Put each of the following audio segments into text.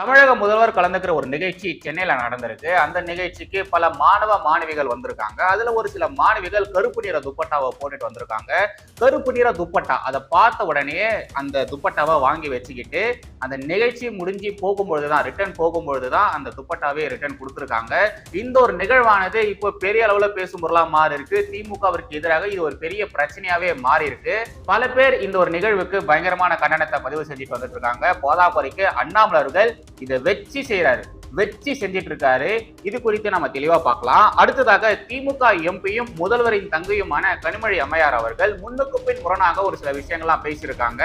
தமிழக முதல்வர் கலந்துக்கிற ஒரு நிகழ்ச்சி சென்னையில் நடந்திருக்கு. அந்த நிகழ்ச்சிக்கு பல மாணவ மாணவிகள் வந்திருக்காங்க. அதில் ஒரு சில மாணவிகள் கருப்பு நிற துப்பட்டாவை போட்டுட்டு வந்திருக்காங்க. கருப்பு நிற துப்பட்டா அதை பார்த்த உடனே அந்த துப்பட்டாவை வாங்கி வச்சுக்கிட்டு அந்த நிகழ்ச்சி முடிஞ்சு போகும்பொழுது தான் ரிட்டர்ன் போகும்பொழுது தான் அந்த துப்பட்டாவே ரிட்டர்ன் கொடுத்துருக்காங்க. இந்த ஒரு நிகழ்வானது இப்போ பெரிய அளவில் பேசும் பொருளாக மாறி இருக்கு திமுகவிற்கு எதிராக இது ஒரு பெரிய பிரச்சனையாவே மாறி இருக்கு பல பேர் இந்த ஒரு நிகழ்வுக்கு பயங்கரமான கண்டனத்தை பதிவு செஞ்சுட்டு வந்துட்டு இருக்காங்க. போதாக்குறைக்கு அண்ணாமலர்கள் இதை வச்சு செய்யறாரு வச்சு செஞ்சிட்டு இருக்காரு இது குறித்து நம்ம தெளிவா பார்க்கலாம். அடுத்ததாக திமுக எம்பியும் முதல்வரின் தங்கையுமான கனிமொழி அம்மையார் அவர்கள் முன்னுக்கு பின் முரணாக ஒரு சில விஷயங்கள்லாம் பேசியிருக்காங்க.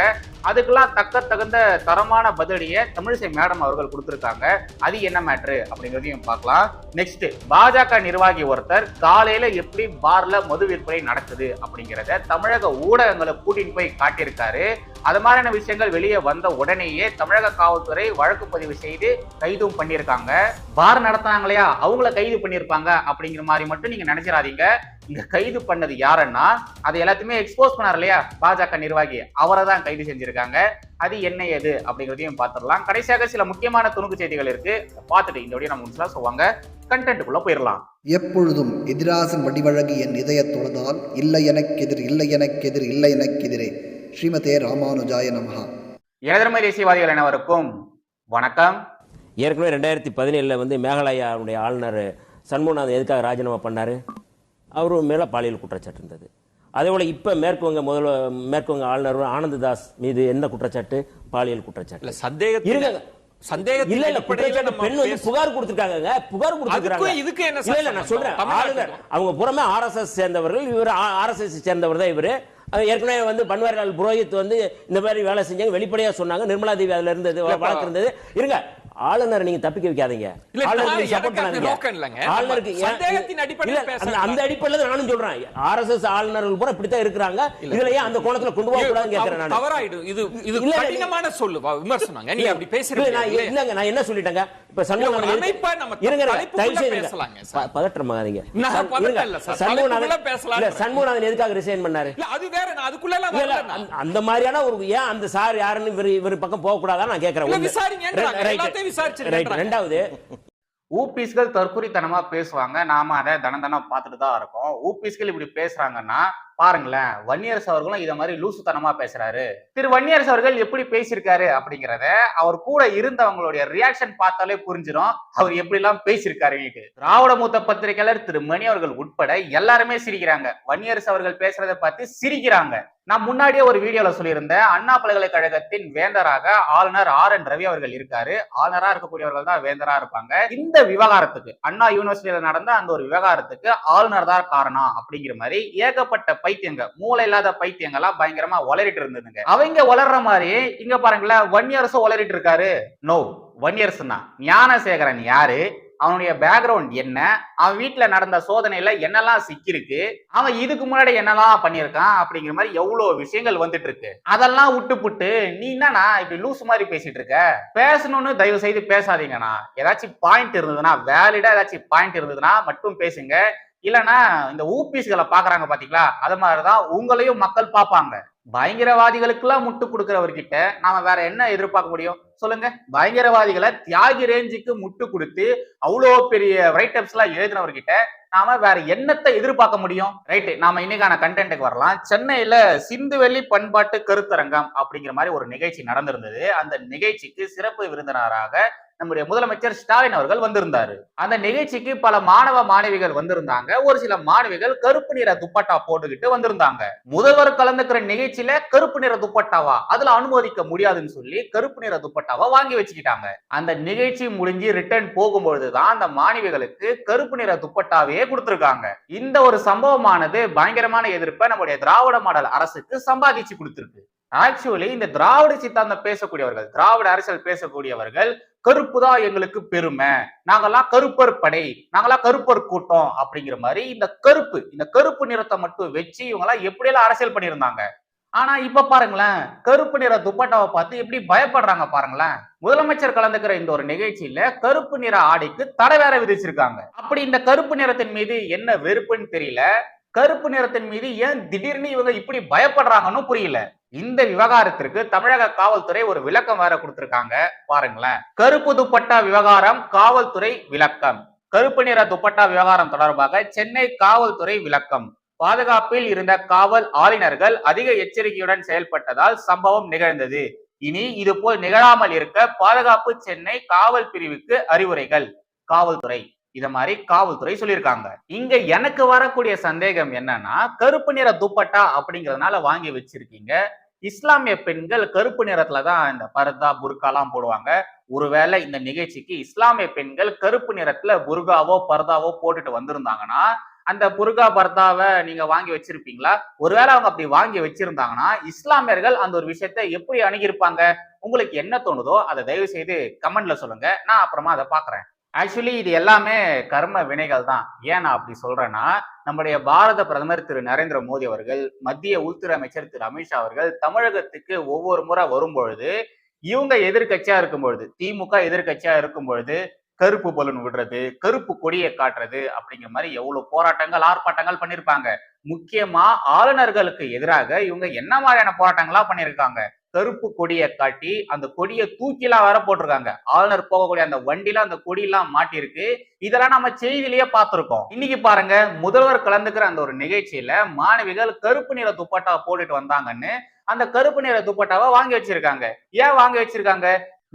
அதுக்கெல்லாம் தக்க தகுந்த தரமான பதிலடியை தமிழிசை மேடம் அவர்கள் கொடுத்திருக்காங்க. அது என்ன மேட்ரு அப்படிங்கிறதையும் பார்க்கலாம். நெக்ஸ்ட் பாஜக நிர்வாகி ஒருத்தர் காலையில எப்படி பார்ல மது விற்பனை நடக்குது அப்படிங்கிறத தமிழக ஊடகங்களை கூட்டிட்டு போய் காட்டியிருக்காரு. அது மாதிரியான விஷயங்கள் வெளியே வந்த உடனேயே தமிழக காவல்துறை வழக்கு பதிவு செய்து கைதும் பண்ணியிருக்காங்க. பார் நடத்தினாங்க இல்லையா அவங்கள கைது பண்ணியிருப்பாங்க அப்படிங்கிற மாதிரி மட்டும் நீங்க நினைச்சிடாதீங்க. இங்க கைது பண்ணது யாருன்னா அதை எல்லாத்தையுமே எக்ஸ்போஸ் பண்ணார் இல்லையா? பாஜக நிர்வாகி. அவரை தான் கைது செஞ்சிருக்காங்க. அது என்ன எது அப்படிங்கிறதையும் பார்த்துடலாம். கடைசியாக சில முக்கியமான துணுக்கு செய்திகள் இருக்கு. பார்த்துட்டு இந்த வழியை நம்ம முடிச்சலாம் சொல்லுவாங்க. கண்டென்ட்டுக்குள்ள போயிடலாம். எப்பொழுதும் எதிராசன் வடிவழகு என் இதய தொழுதால் இல்லை எனக்கெதிர் இல்லை எனக்கெதிர் இல்லை எனக்கெதிரே ஸ்ரீமதே ராமானுஜாய நமஹா. இளதர்மை தேசியவாதிகள் அனைவருக்கும் வணக்கம். ஏற்கனவே ரெண்டாயிரத்தி பதினேழில் வந்து மேகாலயாவுடைய ஆளுநர் சண்முகநாதன் எதுக்காக ராஜினாமா பண்ணார்? அவர் மேலே பாலியல் குற்றச்சாட்டு இருந்தது. அதே போல் இப்போ மேற்குவங்க முதல்ல மேற்குவங்க ஆளுநர் ஆனந்ததாஸ் மீது என்ன குற்றச்சாட்டு? பாலியல் குற்றச்சாட்டு. இல்ல சந்தேகத்தின் இருங்க. சந்தேகத்தின் இல்ல இல்ல குற்றச்சாட்டு நம்ம பெண் வந்து புகார் கொடுத்திருக்காங்க புகார் கொடுத்திருக்காங்க இதுக்கு என்ன இல்ல நான்? சொல்றேன். ஆளுநர் அவங்க புறமே ஆர்எஸ்எஸ் சேர்ந்தவர்கள் இவர் ஆர்எஸ்எஸ் சேர்ந்தவர் தான் இவரு. ஏற்கனவே வந்து பன்வாரிலால் புரோஹித் வந்து இந்த மாதிரி வேலை செஞ்சாங்க வெளிப்படையா சொன்னாங்க. நிர்மலா தேவி அதுல இருந்தது. வழக்கு இருந்தது இருங்க ஆளுநர் நீங்க தப்பிக்க வைக்காதீங்க. நீங்க பண்ணாதீங்க. நோக்கம் இல்லைங்க. ஆளுநருக்கு. அந்த- அடிப்படையில தான் நானும் சொல்றேன். ஆர்எஸ்எஸ் ஆளுநர்கள் பூரா இப்படித்தான் இருக்கிறாங்க. இதுல ஏன் அந்த கோணத்துல கொண்டு போக கூடாதுன்னு கேட்கிறேன் இது நான். தவறாயிடும் இது இது கடினமான சொல்லு. விமர்சனங்க. நீ அப்படி பேசுறீங்க? இல்லங்க நான் என்ன சொல்லிட்டேங்க? இப்ப. ப- பதற்றமாகாதீங்க. சண்முகநாதன் எதுக்காக ரிசைன் பண்ணாரு? இல்ல அது வேற நான் அதுக்குள்ள எல்லாம் இல்ல, இல்ல, வரல நான். அந்த- மாதிரியான ஒரு ஏன் அந்த சார் யாருன்னு இவர் இவர் பக்கம் போக கூடாதா நான் கேக்குறேன். ரெண்டாவது ஊபிஸ்கள் தற்குறித்தனமா பேசுவாங்க. நாம அதை தனம் தனம் பார்த்துட்டு தான் இருக்கோம் ஊபிஸ்கள் இப்படி பேசுறாங்கன்னா பாருங்களேன் வன்னியரசு அவர்களும் இதை மாதிரி லூசுத்தனமா பேசுறாரு. திரு வன்னியரசு அவர்கள் எப்படி பேசியிருக்காரு அப்படிங்கிறத அவர் கூட இருந்தவங்களுடைய ரியாக்ஷன் பார்த்தாலே புரிஞ்சிடும் அவர் எப்படி எல்லாம் பேசியிருக்காரு திராவிட மூத்த பத்திரிகையாளர் திரு மணி அவர்கள் உட்பட எல்லாருமே சிரிக்கிறாங்க. வன்னியரசு அவர்கள் பேசுறதை பார்த்து சிரிக்கிறாங்க. நான் முன்னாடியே ஒரு வீடியோல சொல்லியிருந்தேன் அண்ணா பல்கலைக்கழகத்தின் வேந்தராக ஆளுநர் ஆர் என் ரவி அவர்கள் இருக்காரு. ஆளுநரா இருக்கக்கூடியவர்கள் தான் வேந்தரா இருப்பாங்க. இந்த விவகாரத்துக்கு அண்ணா யூனிவர்சிட்டியில நடந்த அந்த ஒரு விவகாரத்துக்கு ஆளுநர் தான் காரணம் அப்படிங்கிற மாதிரி ஏகப்பட்ட பைத்தியங்க. மூளை இல்லாத பைத்தியங்கள்லாம் பயங்கரமா வளரிட்டு இருந்ததுங்க. அவங்க வளர்ற மாதிரி இங்க பாருங்களேன் ஒன் இயர்ஸும் வளரிட்டு இருக்காரு. நோ ஒன் இயர்ஸ்னா ஞானசேகரன் யாரு? அவனுடைய பேக்ரவுண்ட் என்ன? அவன் வீட்டுல நடந்த சோதனையில என்னெல்லாம் சிக்கிருக்கு அவன் இதுக்கு முன்னாடி என்னெல்லாம் பண்ணியிருக்கான்? அப்படிங்கிற மாதிரி எவ்வளவு விஷயங்கள் வந்துட்டு இருக்கு அதெல்லாம் விட்டுப்புட்டு நீ என்னண்ணா இப்படி லூஸ் மாதிரி பேசிட்டு இருக்க? பேசணும்னு தயவு செய்து பேசாதீங்கண்ணா. ஏதாச்சும் பாயிண்ட் இருந்ததுன்னா வேலிடா ஏதாச்சும் பாயிண்ட் இருந்ததுன்னா மட்டும் பேசுங்க. இல்லைன்னா இந்த ஊபிஸ்களை பாக்குறாங்க பாத்தீங்களா? அது மாதிரிதான் உங்களையும் மக்கள் பார்ப்பாங்க. பயங்கரவாதிகளுக்கெல்லாம் முட்டு கொடுக்கிறவர்கிட்ட நாம வேற என்ன எதிர்பார்க்க முடியும்? சொல்லுங்க. பயங்கரவாதிகளை தியாகி ரேஞ்சுக்கு முட்டு கொடுத்து அவ்வளோ பெரிய ரைட்டப்ஸ் எல்லாம் எழுதினவர்கிட்ட நாம வேற என்னத்தை எதிர்பார்க்க முடியும்? ரைட்டு நாம இன்னைக்கான கண்டென்ட்டுக்கு வரலாம். சென்னையில சிந்துவெளி பண்பாட்டு கருத்தரங்கம் அப்படிங்கிற மாதிரி ஒரு நிகழ்ச்சி நடந்திருந்தது. அந்த நிகழ்ச்சிக்கு சிறப்பு விருந்தினராக நம்முடைய முதலமைச்சர் ஸ்டாலின் அவர்கள் வந்திருந்தாரு. அந்த நிகழ்ச்சிக்கு பல மாணவ மாணவிகள் வந்திருந்தாங்க. ஒரு சில மாணவிகள் கருப்பு நிற துப்பட்டா போட்டுக்கிட்டு வந்திருந்தாங்க. முதல்வர் கலந்துக்கிற நிகழ்ச்சியில கருப்பு நிற துப்பட்டாவா? அதுல அனுமதிக்க முடியாதுன்னு சொல்லி கருப்பு நிற துப்பட்டாவா வாங்கி வச்சுக்கிட்டாங்க. அந்த நிகழ்ச்சி முடிஞ்சு ரிட்டர்ன் போகும்பொழுதுதான் அந்த மாணவிகளுக்கு கருப்பு நிற துப்பட்டாவே கொடுத்திருக்காங்க. இந்த ஒரு சம்பவமானது பயங்கரமான எதிர்ப்பை நம்முடைய திராவிட மாடல் அரசுக்கு சம்பாதிச்சு கொடுத்திருக்கு. ஆக்சுவலி இந்த திராவிட சித்தாந்தம் பேசக்கூடியவர்கள் திராவிட அரசியல் பேசக்கூடியவர்கள் கருப்பு தான் எங்களுக்கு பெருமை. நாங்கெல்லாம் கருப்பர் படை. நாங்கெல்லாம் கருப்பர் கூட்டம் அப்படிங்கிற மாதிரி இந்த கருப்பு இந்த கருப்பு நிறத்தை மட்டும் வச்சு இவங்கெல்லாம் எப்படியெல்லாம் அரசியல் பண்ணியிருந்தாங்க? ஆனா இப்ப பாருங்களேன் கருப்பு நிற துப்பட்டாவை பார்த்து எப்படி பயப்படுறாங்க பாருங்களேன். முதலமைச்சர் கலந்துக்கிற இந்த ஒரு நிகழ்ச்சியில கருப்பு நிற ஆடைக்கு தடை வேற விதிச்சிருக்காங்க. அப்படி இந்த கருப்பு நிறத்தின் மீது என்ன வெறுப்புன்னு தெரியல. கருப்பு நிறத்தின் மீது ஏன் திடீர்னு இவங்க இப்படி பயப்படுறாங்கன்னு புரியல. இந்த விவகாரத்திற்கு தமிழக காவல்துறை ஒரு விளக்கம் வேற கொடுத்திருக்காங்க. பாருங்களேன். கருப்பு துப்பட்டா விவகாரம் காவல்துறை விளக்கம். கருப்பு நிற துப்பட்டா விவகாரம் தொடர்பாக சென்னை காவல்துறை விளக்கம். பாதுகாப்பில் இருந்த காவல் ஆளுநர்கள் அதிக எச்சரிக்கையுடன் செயல்பட்டதால் சம்பவம் நிகழ்ந்தது. இனி இது போல் நிகழாமல் இருக்க பாதுகாப்பு சென்னை காவல் பிரிவுக்கு அறிவுரைகள். காவல்துறை. இத மாதிரி காவல்துறை சொல்லியிருக்காங்க. இங்க எனக்கு வரக்கூடிய சந்தேகம் என்னன்னா கருப்பு நிற துப்பட்டா அப்படிங்கறதுனால வாங்கி வச்சிருக்கீங்க. இஸ்லாமிய பெண்கள் கருப்பு நிறத்துல தான் இந்த பர்தா புர்காலாம் போடுவாங்க. ஒருவேளை இந்த நிகழ்ச்சிக்கு இஸ்லாமிய பெண்கள் கருப்பு நிறத்துல புர்காவோ பர்தாவோ போட்டுட்டு வந்திருந்தாங்கன்னா அந்த புர்கா பர்தாவை நீங்க வாங்கி வச்சிருப்பீங்களா? ஒருவேளை அவங்க அப்படி வாங்கி வச்சிருந்தாங்கன்னா இஸ்லாமியர்கள் அந்த ஒரு விஷயத்த எப்படி அணுகியிருப்பாங்க? உங்களுக்கு என்ன தோணுதோ அதை தயவு செய்து கமெண்ட்ல சொல்லுங்க. நான் அப்புறமா அதை பாக்குறேன் ஆக்சுவலி இது எல்லாமே கர்ம வினைகள் தான். ஏன் நான் அப்படி சொல்றேன்னா நம்முடைய பாரத பிரதமர் திரு நரேந்திர மோடி அவர்கள் மத்திய உள்துறை அமைச்சர் திரு அமித்ஷா அவர்கள் தமிழகத்துக்கு ஒவ்வொரு முறை வரும்பொழுது இவங்க எதிர்கட்சியா இருக்கும் பொழுது திமுக எதிர்கட்சியா இருக்கும் பொழுது கருப்பு பலூன் விடுறது கருப்பு கொடியை காட்டுறது அப்படிங்கிற மாதிரி எவ்வளவு போராட்டங்கள் ஆர்ப்பாட்டங்கள் பண்ணியிருப்பாங்க. முக்கியமா ஆளுநர்களுக்கு எதிராக இவங்க என்ன மாதிரியான போராட்டங்களா பண்ணியிருக்காங்க? கருப்பு கொடியை காட்டி அந்த கொடியை தூக்கிலாம் வர போட்டிருக்காங்க. ஆளுநர் போகக்கூடிய அந்த வண்டியில அந்த கொடியெல்லாம் மாட்டிருக்கு இதெல்லாம் நம்ம செய்தியிலேயே பார்த்திருக்கோம். இன்னைக்கு பாருங்க முதல்வர் கலந்துக்கிற அந்த ஒரு நிகழ்ச்சியில மாணவிகள் கருப்பு நிற துப்பட்டா போட்டுட்டு வந்தாங்கன்னு அந்த கருப்பு நிற துப்பட்டாவை வாங்கி வச்சிருக்காங்க. ஏன் வாங்கி வச்சிருக்காங்க?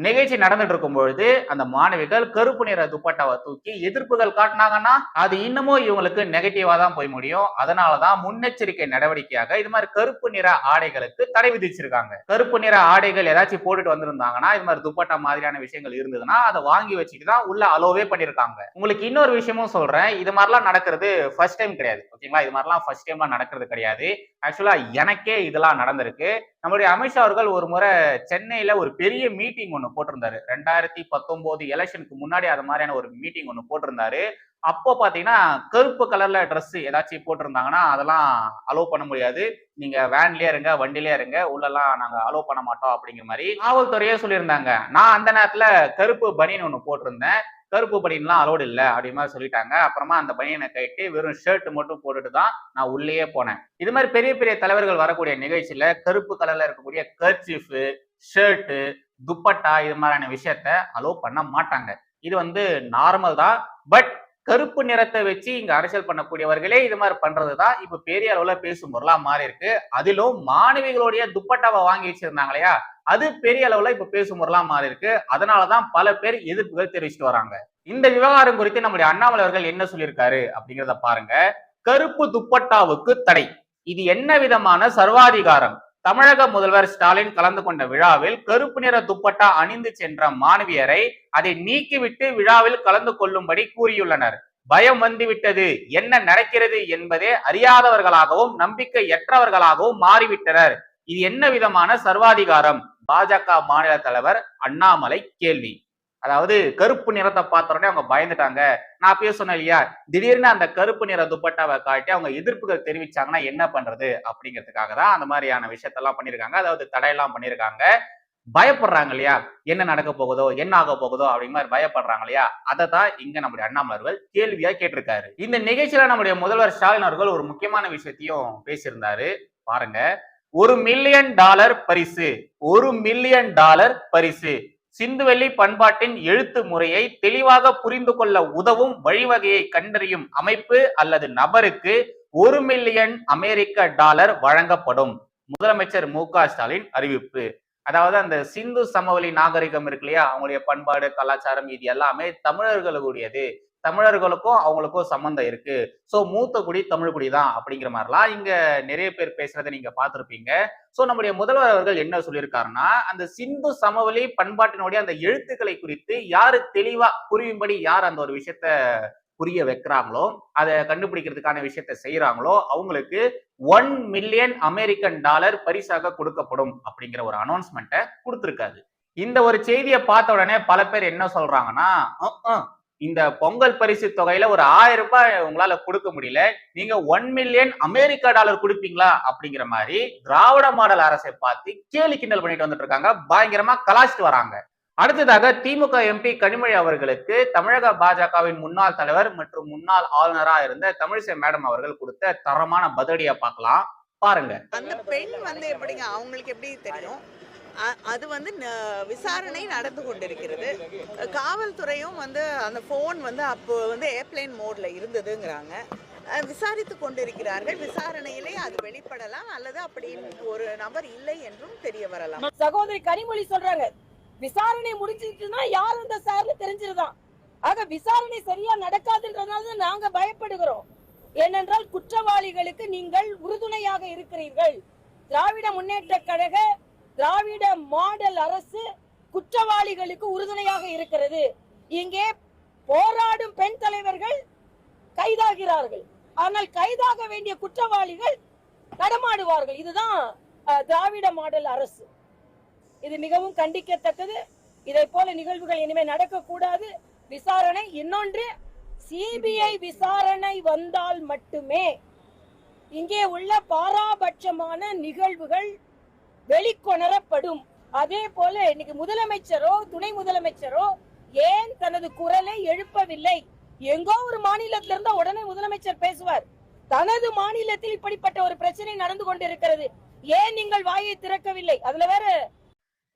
நிகழ்ச்சி நடந்துட்டு இருக்கும் பொழுது அந்த மாணவிகள் கருப்பு நிற துப்பட்டாவை தூக்கி எதிர்ப்புகள் காட்டினாங்கன்னா அது இன்னமும் இவங்களுக்கு நெகட்டிவா தான் போய் முடியும். அதனாலதான் முன்னெச்சரிக்கை நடவடிக்கையாக இது மாதிரி கருப்பு நிற ஆடைகளுக்கு தடை விதிச்சிருக்காங்க. கருப்பு நிற ஆடைகள் ஏதாச்சும் போட்டுட்டு வந்திருந்தாங்கன்னா இது மாதிரி துப்பட்டா மாதிரியான விஷயங்கள் இருந்ததுன்னா அதை வாங்கி வச்சுட்டு தான் உள்ள அலோவே பண்ணிருக்காங்க. உங்களுக்கு இன்னொரு விஷயமும் சொல்றேன். இது மாதிரிலாம் நடக்கிறது ஃபர்ஸ்ட் டைம் கிடையாது. ஓகேங்களா? இது மாதிரிலாம் ஃபர்ஸ்ட் டைம்லாம் நடக்கிறது கிடையாது. ஆக்சுவலா எனக்கே இதெல்லாம் நடந்திருக்கு. நம்மளுடைய அமித்ஷா அவர்கள் ஒரு முறை சென்னையில ஒரு பெரிய மீட்டிங் ஒன்று போட்டிருந்தாரு. ரெண்டாயிரத்தி பத்தொன்பது எலெக்ஷனுக்கு முன்னாடி அது மாதிரியான ஒரு மீட்டிங் ஒன்று போட்டிருந்தாரு. அப்போ பாத்தீங்கன்னா கருப்பு கலர்ல ட்ரெஸ் ஏதாச்சும் போட்டிருந்தாங்கன்னா அதெல்லாம் அலோவ் பண்ண முடியாது. நீங்க வேன்லயே இருங்க வண்டிலயே இருங்க உள்ளெல்லாம் நாங்க அலோவ் பண்ண மாட்டோம் அப்படிங்கிற மாதிரி காவல்துறையே சொல்லியிருந்தாங்க. நான் அந்த நேரத்துல கருப்பு பனியன் ஒன்று போட்டிருந்தேன். கருப்பு பனியன்லாம் அலோடு இல்லை அப்படி மாதிரி சொல்லிட்டாங்க. அப்புறமா அந்த பனியனை கைட்டு வெறும் ஷர்ட் மட்டும் போட்டுட்டு தான் நான் உள்ளேயே போனேன். இது மாதிரி பெரிய பெரிய தலைவர்கள் வரக்கூடிய நிகழ்ச்சியில கருப்பு கலர்ல இருக்கக்கூடிய கர்ச்சீஃப் ஷர்ட்டு துப்பட்டா இது மாதிரியான விஷயத்த அலோவ் பண்ண மாட்டாங்க. இது வந்து நார்மல் தான். பட் கருப்பு நிறத்தை வச்சு இங்க அரசியல் பண்ணக்கூடியவர்களே இது மாதிரி பண்றதுதான் இப்ப பெரிய அளவுல பேசும் பொருளா மாறி இருக்கு அதிலும் மாணவிகளுடைய துப்பட்டாவை வாங்கி வச்சிருந்தாங்க இல்லையா? அது பெரிய அளவுல இப்ப பேசும் பொருளா மாறி இருக்கு. அதனாலதான் பல பேர் எதிர்ப்புகள் தெரிவிச்சுட்டு வராங்க. இந்த விவகாரம் குறித்து நம்முடைய அண்ணாமலை அவர்கள் என்ன சொல்லியிருக்காரு அப்படிங்கிறத பாருங்க. கருப்பு துப்பட்டாவுக்கு தடை. இது என்ன விதமான சர்வாதிகாரம்? தமிழக முதல்வர் ஸ்டாலின் கலந்து கொண்ட விழாவில் கருப்பு நிற துப்பட்டா அணிந்து சென்ற மாணவியரை அதை நீக்கிவிட்டு விழாவில் கலந்து கொள்ளும்படி கூறியுள்ளனர். பயம் வந்துவிட்டது. என்ன நடக்கிறது என்பதே அறியாதவர்களாகவும் நம்பிக்கையற்றவர்களாகவும் மாறிவிட்டனர். இது என்ன விதமான சர்வாதிகாரம்? பாஜக மாநில தலைவர் அண்ணாமலை கேள்வி. அதாவது கருப்பு நிறத்தை பார்த்தோடனே அவங்க பயந்துட்டாங்க. நான் அப்பயே சொன்னேன் இல்லையா? திடீர்னு அந்த கருப்பு நிற துப்பட்டாவை காட்டி அவங்க எதிர்ப்புகள் தெரிவிச்சாங்கன்னா என்ன பண்றது? அப்படிங்கிறதுக்காக தான் அந்த மாதிரியான விஷயத்தெல்லாம் பண்ணியிருக்காங்க. அதாவது தடையெல்லாம் பண்ணியிருக்காங்க. பயப்படுறாங்க இல்லையா? என்ன நடக்க போகுதோ என்ன ஆக போகுதோ அப்படிங்கிற மாதிரி பயப்படுறாங்க இல்லையா? அதை தான் இங்க நம்முடைய அண்ணாமலர்கள் கேள்வியா கேட்டிருக்காரு. இந்த நிகழ்ச்சியில நம்முடைய முதல்வர் ஸ்டாலின் அவர்கள் ஒரு முக்கியமான விஷயத்தையும் பேசியிருந்தாரு. பாருங்க. ஒரு மில்லியன் டாலர் பரிசு. ஒரு மில்லியன் டாலர் பரிசு. சிந்துவெளி பண்பாட்டின் எழுத்து முறையை தெளிவாக புரிந்து கொள்ள உதவும் வழிவகையை கண்டறியும் அமைப்பு அல்லது நபருக்கு ஒரு மில்லியன் அமெரிக்க டாலர் வழங்கப்படும். முதலமைச்சர் மு க ஸ்டாலின் அறிவிப்பு. அதாவது அந்த சிந்து சமவெளி நாகரிகம் இருக்கு இல்லையா? அவங்களுடைய பண்பாடு கலாச்சாரம் இது எல்லாமே தமிழர்களுடையது. தமிழர்களுக்கும் அவங்களுக்கும் சம்மந்தம் இருக்கு. ஸோ மூத்த குடி தமிழ் குடி தான் அப்படிங்கிற மாதிரிலாம் இங்க நிறைய பேர் பேசுறதை நீங்க பார்த்துருப்பீங்க. ஸோ நம்முடைய முதல்வர் அவர்கள் என்ன சொல்லியிருக்காருன்னா அந்த சிந்து சமவெளி பண்பாட்டினுடைய அந்த எழுத்துக்களை குறித்து யாரு தெளிவா புரியும்படி யார் அந்த ஒரு விஷயத்த புரிய வைக்கிறாங்களோ அதை கண்டுபிடிக்கிறதுக்கான விஷயத்த செய்யறாங்களோ அவங்களுக்கு ஒன் மில்லியன் அமெரிக்கன் டாலர் பரிசாக கொடுக்கப்படும் அப்படிங்கிற ஒரு அனௌன்ஸ்மெண்ட்டை கொடுத்துருக்காது இந்த ஒரு செய்தியை பார்த்த உடனே பல பேர் என்ன சொல்றாங்கன்னா இந்த பொங்கல் பரிசு தொகையில ஒரு ஆயிரம் ரூபாய் உங்களால கொடுக்க முடியல. நீங்க ஒன் மில்லியன் அமெரிக்கா டாலர் கொடுப்பீங்களா? அப்படிங்கிற மாதிரி திராவிட மாடல் அரசை பார்த்து கேலி கிண்டல் பண்ணிட்டு வந்துட்டு இருக்காங்க. பயங்கரமா கலாச்சிட்டு வராங்க. அடுத்ததாக திமுக எம்பி கனிமொழி அவர்களுக்கு தமிழக பாஜகவின் முன்னாள் தலைவர் மற்றும் முன்னாள் ஆளுநரா இருந்த தமிழிசை மேடம் அவர்கள் கொடுத்த தரமான பதிலடியை பார்க்கலாம். பாருங்க. அந்த பெண் வந்து எப்படிங்க? அவங்களுக்கு எப்படி தெரியும்? அது வந்து விசாரணை நடந்து கொண்டிருக்கிறது. காவல்துறையும் வந்து அந்த ஃபோன் வந்து அப்போ வந்து ஏர்பிளைன் மோட்ல இருந்ததுங்கிறாங்க. விசாரித்து கொண்டிருக்கிறார்கள். விசாரணையிலே அது வெளிப்படலாம் அல்லது அப்படி ஒரு நபர் இல்லை என்றும் தெரிய வரலாம். சகோதரி கனிமொழி சொல்றாங்க விசாரணை முடிஞ்சிட்டுனா யார் அந்த சார்னு தெரிஞ்சிருதான். ஆக விசாரணை சரியா நடக்காதுன்றதுனால நாங்க பயப்படுகிறோம். ஏனென்றால் குற்றவாளிகளுக்கு நீங்கள் உறுதுணையாக இருக்கிறீர்கள். திராவிட முன்னேற்ற கழக திராவிட மாடல் அரசு குற்றவாளிகளுக்கு உறுதுணையாக இருக்கிறது. இங்கே போராடும் பெண் தலைவர்கள் கைதாகிறார்கள். ஆனால் கைதாக வேண்டிய குற்றவாளிகள் நடமாடுவார்கள். இதுதான் திராவிட மாடல் அரசு. இது மிகவும் கண்டிக்கத்தக்கது. இதை போல நிகழ்வுகள் இனிமே நடக்கக்கூடாது. விசாரணை இன்னொன்று சிபிஐ விசாரணை வந்தால் மட்டுமே இங்கே உள்ள பாராபட்சமான நிகழ்வுகள் வெளிக்கொணரப்படும். அதே போல இன்னைக்கு முதலமைச்சரோ துணை முதலமைச்சரோ ஏன் தனது குரலை எழுப்பவில்லை? எங்கோ ஒரு மாநிலத்தில இருந்தா உடனே முதலமைச்சர் பேசுவார். தனது மாநிலத்தில் இப்படிப்பட்ட ஒரு பிரச்சனை நடந்து கொண்டிருக்கிறது. ஏன் நீங்கள் வாயை திறக்கவில்லை? அதுல வேற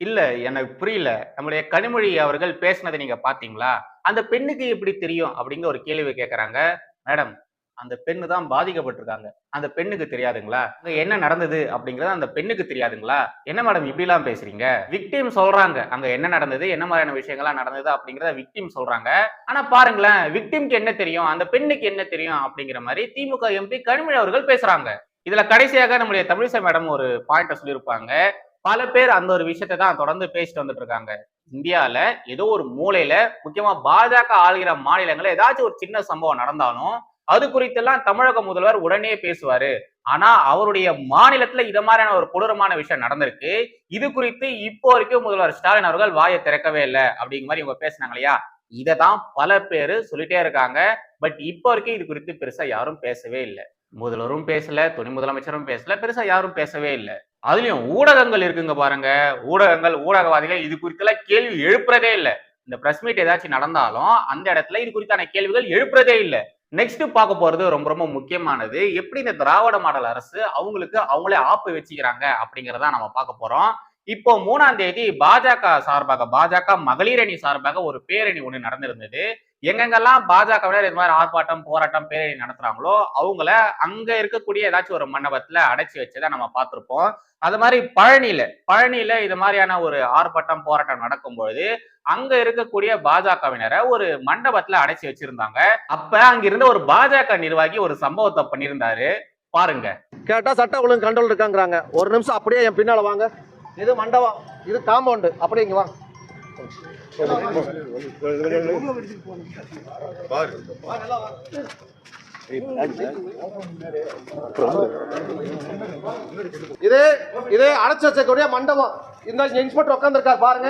இல்ல எனக்கு புரியல. நம்முடைய கனிமொழி அவர்கள் பேசினதை நீங்க பாத்தீங்களா அந்த பெண்ணுக்கு எப்படி தெரியும் அப்படிங்கிற ஒரு கேள்வி கேட்கறாங்க மேடம் அந்த பெண்ணு தான் பாதிக்கப்பட்டிருக்காங்க. அந்த பெண்ணுக்கு தெரியாதுங்களா? என்ன நடந்தது அப்படிங்கறது அந்த பெண்ணுக்கு தெரியாதுங்களா? என்ன மேடம் இப்படி எல்லாம் பேசுறீங்க? விக்டிம் சொல்றாங்க. அங்க என்ன நடந்தது? என்ன மாதிரியான விஷயங்கள்லாம் நடந்தது அப்படிங்கறத விக்டிம் சொல்றாங்க. ஆனா பாருங்களேன் விக்டிம்க்கு என்ன தெரியும்? அந்த பெண்ணுக்கு என்ன தெரியும்? அப்படிங்கிற மாதிரி திமுக எம்பி கனிமொழி அவர்கள் பேசுறாங்க. இதுல கடைசியாக நம்முடைய தமிழிசை மேடம் ஒரு பாயிண்ட சொல்லியிருப்பாங்க. பல பேர் அந்த ஒரு விஷயத்தை தான் தொடர்ந்து பேசிட்டு வந்துட்டு இருக்காங்க. இந்தியால ஏதோ ஒரு மூலையில முக்கியமா பாஜக ஆளுகிற மாநிலங்கள்ல ஏதாச்சும் ஒரு சின்ன சம்பவம் நடந்தாலும் அது குறித்தெல்லாம் தமிழக முதல்வர் உடனே பேசுவாரு. ஆனா அவருடைய மாநிலத்துல இத மாதிரியான ஒரு கொடூரமான விஷயம் நடந்திருக்கு. இது குறித்து இப்போ வரைக்கும் முதல்வர் ஸ்டாலின் அவர்கள் வாயை திறக்கவே இல்லை அப்படிங்கிற மாதிரி இவங்க பேசினாங்க இல்லையா? இதை தான் பல பேர் சொல்லிட்டே இருக்காங்க. பட் இப்போ வரைக்கும் இது குறித்து பெருசா யாரும் பேசவே இல்லை. முதல்வரும் பேசல துணை முதலமைச்சரும் பேசல பெருசா யாரும் பேசவே இல்லை. அதுலயும் ஊடகங்கள் இருக்குங்க பாருங்க. ஊடகங்கள் ஊடகவாதிகள் இது குறித்தெல்லாம் கேள்வி எழுப்புறதே இல்லை. இந்த பிரஸ் மீட் ஏதாச்சும் நடந்தாலும் அந்த இடத்துல இது குறித்தான கேள்விகள் எழுப்புறதே இல்லை. நெக்ஸ்ட் பார்க்க போறது ரொம்ப ரொம்ப முக்கியமானது. எப்படி இந்த திராவிட மாடல் அரசு அவங்களுக்கு அவங்களே ஆப்பு வச்சுக்கிறாங்க அப்படிங்கறத நம்ம பார்க்க போறோம். இப்போ மூணாம் தேதி பாஜக சார்பாக பாஜக மகளிர் அணி சார்பாக ஒரு பேரணி ஒண்ணு நடந்திருந்தது. எங்கெங்கெல்லாம் பாஜகவினர் இது மாதிரி ஆர்ப்பாட்டம் போராட்டம் பேரணி நடத்துறாங்களோ அவங்கள அங்க இருக்கக்கூடிய ஏதாச்சும் ஒரு மண்டபத்துல அடைச்சி வச்சதை நம்ம பார்த்திருப்போம். அது மாதிரி பழனியில பழனியில இது மாதிரியான ஒரு ஆர்ப்பாட்டம் போராட்டம் நடக்கும் பொழுது அங்க இருக்கக்கூடிய பாஜகவினரை ஒரு மண்டபத்துல அடைச்சி வச்சிருந்தாங்க. அப்ப அங்கிருந்த ஒரு பாஜக நிர்வாகி ஒரு சம்பவத்தை பண்ணியிருந்தாரு. பாருங்க. கேட்டா சட்ட ஒழுங்கு கண்ட்ரோல் இருக்காங்கிறாங்க. ஒரு நிமிஷம் அப்படியே என் பின்னால வாங்க. இது மண்டபம் இது காம்பவுண்டு அப்படியே இங்க வாங்க இது இது அடைச்சு வச்சக்கூடிய மண்டபம். இந்த இன்ஸ்பெக்டர் உட்காந்துருக்காரு பாருங்க.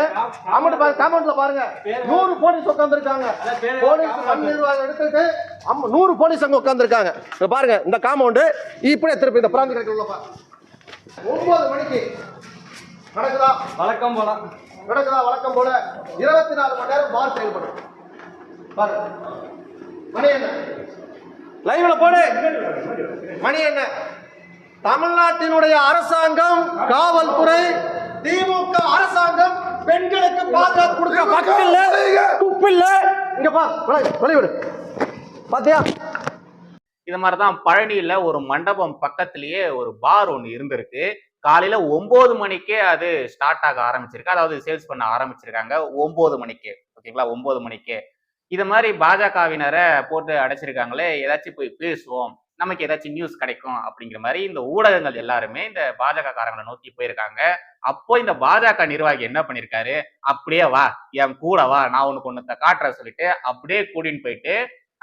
அமௌண்ட் பாருங்க காம்பவுண்ட்ல பாருங்க. நூறு போலீஸ் உட்காந்துருக்காங்க போலீஸ் நிர்வாகம் எடுத்துட்டு அம்மா நூறு போலீஸ் அங்க உட்காந்துருக்காங்க பாருங்க இந்த காம்பவுண்டு இப்படியே திருப்பி இந்த பிராந்தி கடைக்கு உள்ள ஒன்பது மணிக்கு நடக்குதா? வழக்கம் போலாம் நடக்குதா வழக்கம் போல இருபத்தி நாலு மணி நேரம் பார் செயல்படும். பாருங்க. மணி என்ன? லைவ்ல போடு. மணி என்ன? தமிழ்நாட்டினுடைய அரசாங்கம் காவல்துறை திமுக அரசாங்கம் பெண்களுக்கு பாதுகாப்பு கொடுக்க பக்கத்துல. துப்பில்ல இங்க பா வெளிவிடு பாத்தியா? இது மாதிரிதான் பழனியில ஒரு மண்டபம் பக்கத்திலேயே ஒரு பார் ஒன்று இருந்திருக்கு. காலையில ஒன்பது மணிக்கே அது ஸ்டார்ட் ஆக ஆரம்பிச்சிருக்கு. அதாவது சேல்ஸ் பண்ண ஆரம்பிச்சிருக்காங்க ஒன்பது மணிக்கு. ஓகேங்களா? ஒன்பது மணிக்கு. இது மாதிரி பாஜகவினரை போட்டு அடைச்சிருக்காங்களே ஏதாச்சும் போய் பேசுவோம். நமக்கு ஏதாச்சும் நியூஸ் கிடைக்கும் அப்படிங்கிற மாதிரி இந்த ஊடகங்கள் எல்லாருமே இந்த பாஜக காரங்களை நோக்கி போயிருக்காங்க. அப்போ இந்த பாஜக நிர்வாகி என்ன பண்ணிருக்காரு? அப்படியே வா என் கூட வா நான் உனக்கு ஒன்னத்தை காட்டுற சொல்லிட்டு அப்படியே கூட்டின்னு போயிட்டு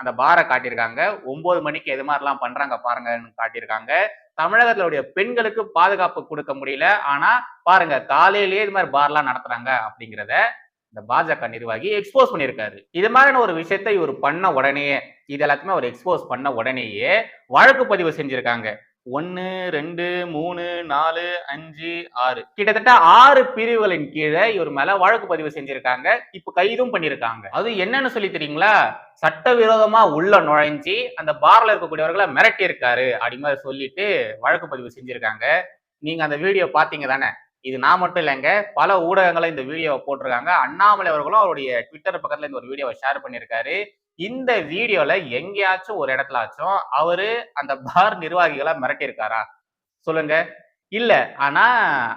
அந்த பாரை காட்டியிருக்காங்க. ஒன்பது மணிக்கு எது மாதிரிலாம் பண்றாங்க பாருங்கன்னு காட்டியிருக்காங்க. தமிழகத்தினுடைய பெண்களுக்கு பாதுகாப்பு கொடுக்க முடியல. ஆனா பாருங்க காலையிலேயே இது மாதிரி பார்லாம் நடத்துறாங்க அப்படிங்கிறத இந்த பாஜக நிர்வாகி எக்ஸ்போஸ் பண்ணியிருக்காரு. இது மாதிரியான ஒரு விஷயத்த இவர் பண்ண உடனேயே இது எல்லாத்தையுமே அவர் எக்ஸ்போஸ் பண்ண உடனேயே வழக்கு பதிவு செஞ்சிருக்காங்க. ஒன்னு ரெண்டு மூணு நாலு அஞ்சு ஆறு. கிட்டத்தட்ட ஆறு பிரிவுகளின் கீழே இவர் மேல வழக்கு பதிவு செஞ்சிருக்காங்க. இப்ப கைதும் பண்ணிருக்காங்க. அது என்னன்னு சொல்லி தெரியுங்களா? சட்டவிரோதமா உள்ள நுழைஞ்சி அந்த பார்ல இருக்கக்கூடியவர்களை மிரட்டி இருக்காரு அப்படி சொல்லிட்டு வழக்கு பதிவு செஞ்சிருக்காங்க. நீங்க அந்த வீடியோ பாத்தீங்க தானே? இது நான் மட்டும் இல்லைங்க. பல ஊடகங்களை இந்த வீடியோவை போட்டிருக்காங்க. அண்ணாமலை அவர்களும் அவருடைய ட்விட்டர் பக்கத்துல இந்த ஒரு வீடியோவை ஷேர் பண்ணியிருக்காரு. இந்த வீடியோல எங்கேயாச்சும் ஒரு இடத்துலாச்சும் அவரு அந்த பார் நிர்வாகிகளை மிரட்டியிருக்காரா? சொல்லுங்க. இல்ல ஆனா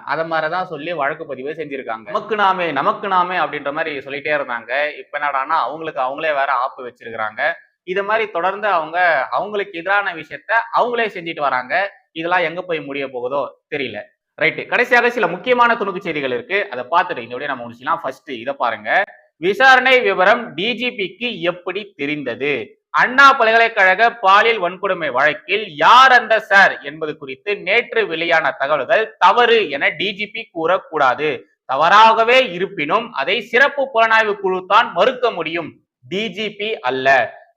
அத மாதிரிதான் சொல்லி வழக்கு பதிவு செஞ்சிருக்காங்க. நமக்கு நாமே நமக்கு நாமே அப்படின்ற மாதிரி சொல்லிட்டே இருந்தாங்க. இப்ப என்னடான்னா அவங்களுக்கு அவங்களே வேற ஆப்பு வச்சிருக்கிறாங்க. இது மாதிரி தொடர்ந்து அவங்க அவங்களுக்கு எதிரான விஷயத்த அவங்களே செஞ்சுட்டு வராங்க. இதெல்லாம் எங்க போய் முடிய போகுதோ தெரியல. ரைட்டு. கடைசியாக சில முக்கியமான துணுக்கு செய்திகள் இருக்கு. அதை பார்த்துட்டு இந்த நம்ம முடிச்சுலாம் ஃபர்ஸ்ட் இதை பாருங்க. விசாரணை விவரம் டிஜிபிக்கு எப்படி தெரிந்தது? அண்ணா பல்கலைக்கழக பாலியல் வன்கொடுமை வழக்கில் யார் அந்த சார் என்பது குறித்து நேற்று வெளியான தகவல்கள் தவறு என டிஜிபி கூறக்கூடாது. தவறாகவே இருப்பினும் அதை சிறப்பு புலனாய்வு குழு தான் மறுக்க முடியும். டிஜிபி அல்ல.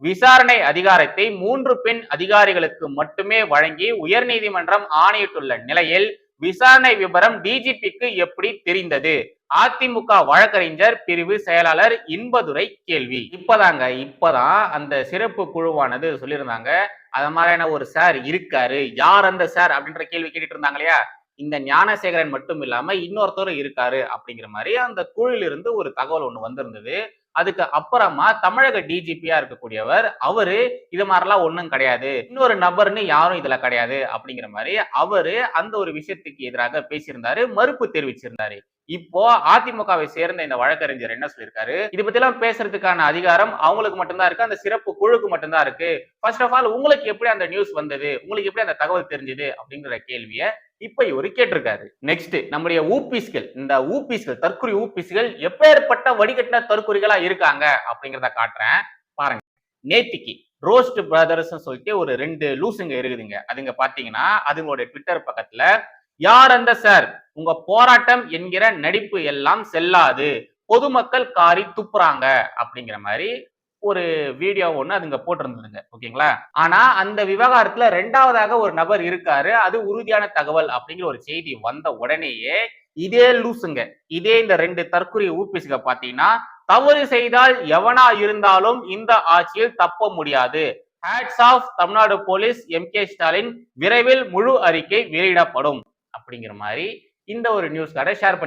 விசாரணை அதிகாரத்தை மூன்று பெண் அதிகாரிகளுக்கு மட்டுமே வழங்கி உயர்நீதிமன்றம் ஆணையிட்டுள்ள நிலையில் விசாரணை விவரம் டிஜிபிக்கு எப்படி தெரிந்தது? அதிமுக வழக்கறிஞர் பிரிவு செயலாளர் இன்பதுரை கேள்வி. இப்பதாங்க இப்பதான் அந்த சிறப்பு குழுவானது சொல்லியிருந்தாங்க. அது மாதிரியான ஒரு சார் இருக்காரு. யார் அந்த சார் அப்படின்ற கேள்வி கேட்டுட்டு இருந்தாங்க இல்லையா? இந்த ஞானசேகரன் மட்டும் இல்லாம இன்னொருத்தரும் இருக்காரு அப்படிங்கிற மாதிரி அந்த குழுவிலிருந்து ஒரு தகவல் ஒண்ணு வந்திருந்தது. அதுக்கு அப்புறமா தமிழக டிஜிபியா இருக்கக்கூடியவர் அவரு இது மாதிரிலாம் ஒண்ணும் கிடையாது. இன்னொரு நபர்னு யாரும் இதுல கிடையாது அப்படிங்கிற மாதிரி அவரு அந்த ஒரு விஷயத்துக்கு எதிராக பேசியிருந்தாரு மறுப்பு தெரிவிச்சிருந்தாரு. இப்போ அதிமுகவை சேர்ந்த இந்த வழக்கறிஞர் என்ன சொல்லியிருக்காரு? இது பத்தி எல்லாம் பேசுறதுக்கான அதிகாரம் அவங்களுக்கு மட்டும்தான் இருக்கு அந்த சிறப்பு குழுக்கு மட்டும்தான் இருக்கு. ஃபர்ஸ்ட் ஆஃப் ஆல் உங்களுக்கு எப்படி அந்த நியூஸ் வந்தது? உங்களுக்கு எப்படி அந்த தகவல் தெரிஞ்சது? அப்படிங்கிற கேள்வியை இப்ப இவரு கேட்டிருக்காரு. நெக்ஸ்ட் நம்முடைய ஊபிஸ்கள் இந்த ஊபிஸ்கள் தற்குறி ஊபிஸ்கள் எப்பேற்பட்ட வடிகட்டின தற்குறிகளா இருக்காங்க அப்படிங்கிறத காட்டுறேன். பாருங்க. நேத்திக்கு ரோஸ்ட் பிரதர்ஸ் சொல்லிட்டு ஒரு ரெண்டு லூசுங்க இருக்குதுங்க. அதுங்க பாத்தீங்கன்னா அதுங்களோட ட்விட்டர் பக்கத்துல யார் அந்த சார்? உங்க போராட்டம் என்கிற நடிப்பு எல்லாம் செல்லாது. பொதுமக்கள் காரி துப்புறாங்க. அப்படிங்கிற மாதிரி ஒரு வீடியோ ஒண்ணு அதுங்க போட்டிருந்ததுங்க ஓகேங்களா? ஆனா அந்த விவகாரத்துல ரெண்டாவதாக ஒரு நபர் இருக்காரு. அது உறுதியான தகவல் அப்படிங்கிற ஒரு செய்தி வந்த உடனேயே இதே லூசுங்க. இதே இந்த ரெண்டு தற்கொலை ஊப்பிசுங்க பாத்தீங்கன்னா தவறு செய்தால் எவனா இருந்தாலும் இந்த ஆட்சியில் தப்ப முடியாது. Hats off Tamil Nadu police M K Stalin விரைவில் முழு அறிக்கை வெளியிடப்படும். அப்படிங்கிற மாதிரி இந்த ஒரு நியூஸ் கார்டை ஷேர்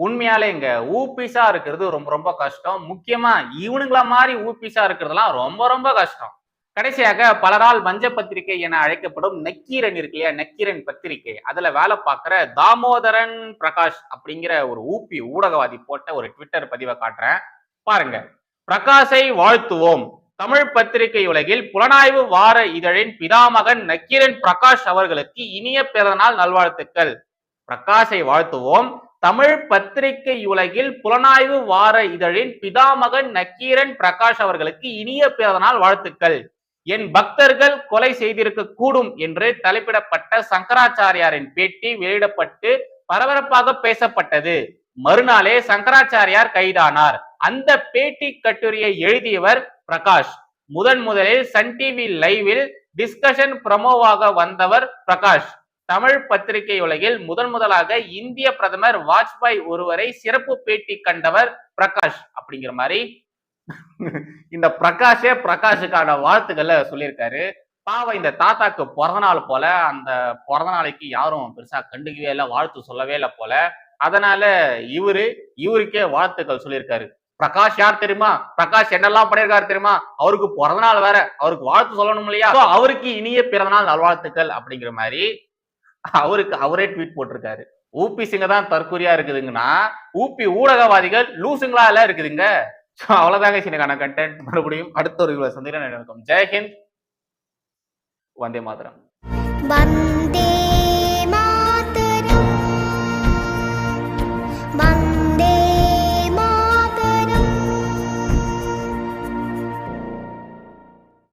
உண்மையாலே இங்க ஊபிஸா இருக்கிறது ரொம்ப ரொம்ப கஷ்டம். முக்கியமா இவனுங்களா மாதிரி ஊபிஸா இருக்கிறதுலாம் ரொம்ப ரொம்ப கஷ்டம். கடைசியாக பலரால் மஞ்ச பத்திரிகை என அழைக்கப்படும் நக்கீரன் இருக்கு இல்லையா? நக்கீரன் பத்திரிகை. அதுல வேலை பார்க்குற தாமோதரன் பிரகாஷ் அப்படிங்கிற ஒரு ஊபி ஊடகவாதி போட்ட ஒரு ட்விட்டர் பதிவை காட்டுறேன். பாருங்க. பிரகாஷை வாழ்த்துவோம். தமிழ் பத்திரிகை உலகில் புலனாய்வு வார இதழின் பிதாமகன் நக்கீரன் பிரகாஷ் அவர்களுக்கு இனிய பிறந்தநாள் நல்வாழ்த்துக்கள். பிரகாஷை வாழ்த்துவோம். தமிழ் பத்திரிகை உலகில் புலனாய்வு வார இதழின் பிதாமகன் நக்கீரன் பிரகாஷ் அவர்களுக்கு இனிய பிறந்தநாள் வாழ்த்துக்கள். என் பக்தர்கள் கொலை செய்திருக்க கூடும் என்று தலைப்பிடப்பட்ட சங்கராச்சாரியாரின் பேட்டி வெளியிடப்பட்டு பரபரப்பாக பேசப்பட்டது. மறுநாளே சங்கராச்சாரியார் கைதானார். அந்த பேட்டி கட்டுரையை எழுதியவர் பிரகாஷ். முதன் முதலில் சன் டிவி லைவில் டிஸ்கஷன் ப்ரமோவாக வந்தவர் பிரகாஷ். தமிழ் பத்திரிகை உலகில் முதன் முதலாக இந்திய பிரதமர் வாஜ்பாய் ஒருவரை சிறப்பு பேட்டி கண்டவர் பிரகாஷ் அப்படிங்கிற மாதிரி. இந்த பிரகாஷே பிரகாஷுக்கான வாழ்த்துக்களை சொல்லியிருக்காரு. பாவம் இந்த தாத்தாக்கு பிறந்த நாள் போல அந்த பிறந்த நாளைக்கு யாரும் பெருசா கண்டுக்கவே இல்லை வாழ்த்து சொல்லவே இல்லை போல. அதனால இவரு இவருக்கே வாழ்த்துக்கள் சொல்லியிருக்காரு. பிரகாஷ் யார் தெரியுமா? பிரகாஷ் என்னெல்லாம் பண்ணியிருக்காரு தெரியுமா? அவருக்கு பிறந்த நாள் வேற அவருக்கு வாழ்த்து சொல்லணும் இல்லையா அவருக்கு இனிய பிறந்தநாள் நல்வாழ்த்துக்கள் அப்படிங்கிற மாதிரி. அவருக்கு அவரே ட்வீட் போட்டிருக்காரு. ஊபி சிங்க தான் தற்கொலையா இருக்குதுங்கன்னா ஊபி ஊடகவாதிகள் லூசுங்களா எல்லாம் இருக்குதுங்க? அவ்வளவுதாங்க சினிக்கான கண்டென்ட் மறுபடியும் அடுத்த ஒரு சந்திரன் நடக்கும் ஜெயஹிந்த் வந்தே மாதரம். வந்தே